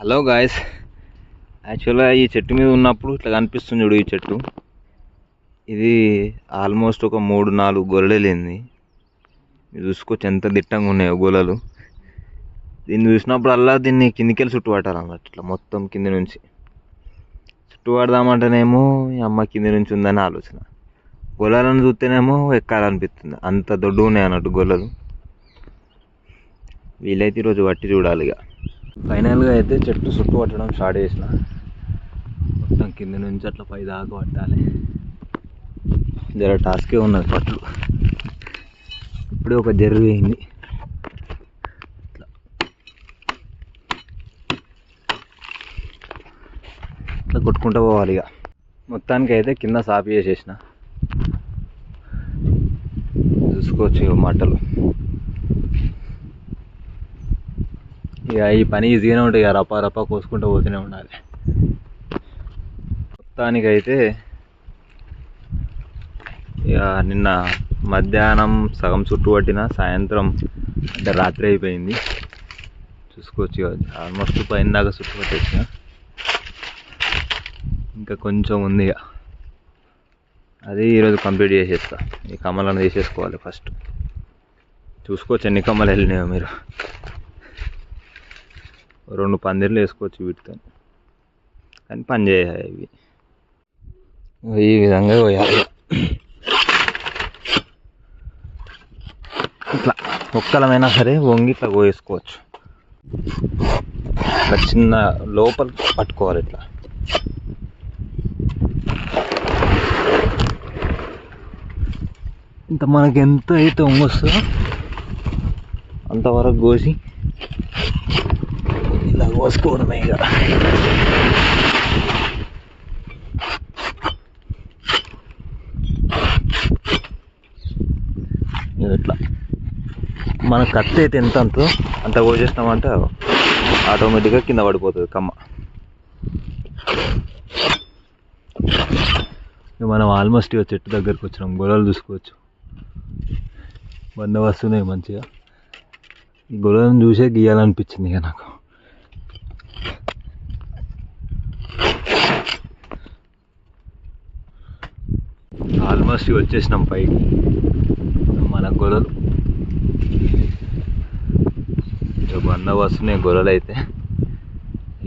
Hello guys యాక్చువల్గా ఈ చెట్టు మీద ఉన్నప్పుడు ఇట్లా కనిపిస్తుంది చూడు ఈ చెట్టు. ఇది ఆల్మోస్ట్ ఒక మూడు నాలుగు గొర్రెలేంది చూసుకోవచ్చు ఎంత దిట్టంగా ఉన్నాయో గొలలు దీన్ని చూసినప్పుడల్లా దీన్ని కిందికెళ్ళి చుట్టు పట్టాలన్నమాట ఇట్లా మొత్తం కింది నుంచి. చుట్టుపడదామంటేనేమో ఈ అమ్మ కింది నుంచి ఉందని ఆలోచన. గొలలను చూస్తేనేమో ఎక్కాలనిపిస్తుంది. అంత దొడ్డు ఉన్నాయి అన్నట్టు గొల్లలు వీలైతే ఈరోజు పట్టి చూడాలి ఇక ఫైనల్గా అయితే చెట్టు చుట్టూ పట్టడం స్టార్ట్ చేసిన. మొత్తం కింద నుంచి అట్లా పై దాకా పట్టాలి. జర టాస్కే ఉన్నది పట్లు. ఇప్పుడే ఒక జర్రు వేయింది ఇట్లా ఇట్లా కొట్టుకుంటూ పోవాలి ఇక. మొత్తానికి అయితే కింద సాపి చేసేసిన. చూసుకోవచ్చు ఇక మట్టలు ఇక ఈ పని ఈజీగానే ఉంటుంది ఇక రప్ప కోసుకుంటూ పోతూనే ఉండాలి. మొత్తానికైతే ఇక నిన్న మధ్యాహ్నం సగం చుట్టూ పట్టిన సాయంత్రం అంటే రాత్రి అయిపోయింది. చూసుకోవచ్చు ఇక ఆల్మోస్ట్ పైన దాకా చుట్టూ పట్టేసిన. ఇంకా కొంచెం ఉంది ఇక. అది ఈరోజు కంప్లీట్ చేసేస్తా. ఈ కమ్మలను తీసేసుకోవాలి ఫస్ట్. చూసుకోవచ్చు ఎన్ని కమ్మలు వెళ్ళినాయో మీరు. రెండు పందిర్లు వేసుకోవచ్చు వీటితో. కానీ పని చేయాలి ఇవి ఈ విధంగా పోయాలి. ఇట్లా ఒక్కలమైనా సరే వంగి ఇట్లా కోసుకోవచ్చు ఇట్లా చిన్న లోపల పట్టుకోవాలి ఇట్లా. ఇంత మనకి ఎంత అయితే వంగొస్తుందో అంతవరకు కోసి ఇలా కోసుకోవడమే ఇక. ఇక ఇట్లా. మన కత్తి అయితే ఎంత అంత? అంత కోసేసినామంటే ఆటోమేటిక్గా కింద పడిపోతుంది కమ్మ. ఇక మనం ఆల్మోస్ట్ ఇక చెట్టు దగ్గరికి వచ్చినాం గొర్రెలు చూసుకోవచ్చు. బందోబస్తున్నాయి మంచిగా. ఈ గొర్రెలను చూసే గీయాలనిపించింది ఇక నాకు. ఆల్మోస్ట్ వచ్చేసినాం పైకి. మన గొర్రెలు. ఇంకా బందోబస్తున్నాయి గొర్రెలు అయితే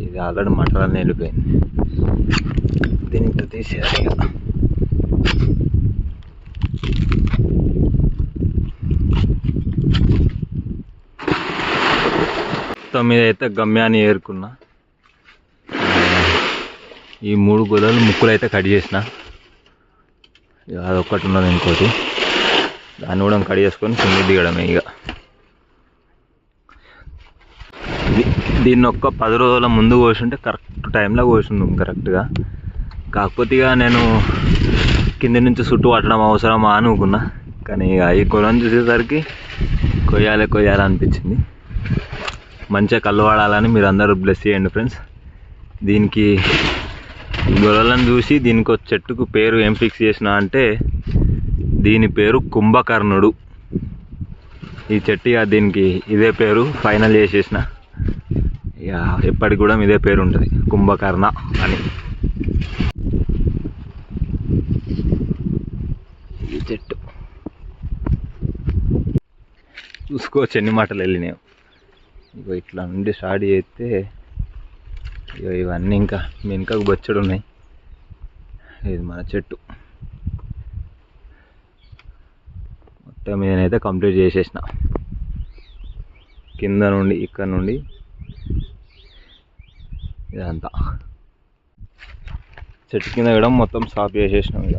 ఇది ఆల్రెడీ మటన్ వెళ్ళిపోయింది దీన్ని ఇంకా తీసేయాలి తొమ్మిది మొత్తం మీద అయితే గమ్యాన్ని ఏరుకున్నా. ఈ మూడు గొర్రెలు ముక్కులు అయితే కట్ చేసిన. అదొక్కటి ఉన్నది ఇంకోటి. దాన్ని కూడా కట్ చేసుకొని కింద దిగడమే ఇక. దీన్ని ఒక్క పది రోజుల ముందు కోసుంటే కరెక్ట్ టైంలో కోసింది కరెక్ట్గా. కాకపోతే ఇక నేను కింద నుంచి చుట్టూ పట్టడం అవసరమా అనుకున్నా. కానీ ఇక ఈ గొడవను చూసేసరికి కొయ్యాలి కొయ్యాలి అనిపించింది. మంచిగా కళ్ళు వాడాలని మీరు అందరూ బ్లెస్ చేయండి ఫ్రెండ్స్ దీనికి గొర్రెలను చూసి దీనికి ఒక చెట్టుకు పేరు ఏం ఫిక్స్ చేసిన అంటే దీని పేరు కుంభకర్ణుడు. ఈ చెట్టు ఇక దీనికి ఇదే పేరు ఫైనల్ చేసేసిన. ఇక ఎప్పటికి కూడా ఇదే పేరు ఉంటుంది కుంభకర్ణ అని. ఈ చెట్టు. చూసుకోవచ్చు ఎన్ని మాటలు వెళ్ళినాయి. ఇగో ఇట్లా నుండి స్టార్ట్ చేస్తే ఇగో ఇవన్నీ ఇంకా వెనుకకు బొచ్చడు ఉన్నాయి. ఇది మన చెట్టు. మొత్తం నేనైతే కంప్లీట్ చేసేసిన. కింద నుండి ఇక్కడ నుండి ఇదంతా. చెట్టు కింద కూడా మొత్తం సాఫ్ చేసేసినాం ఇక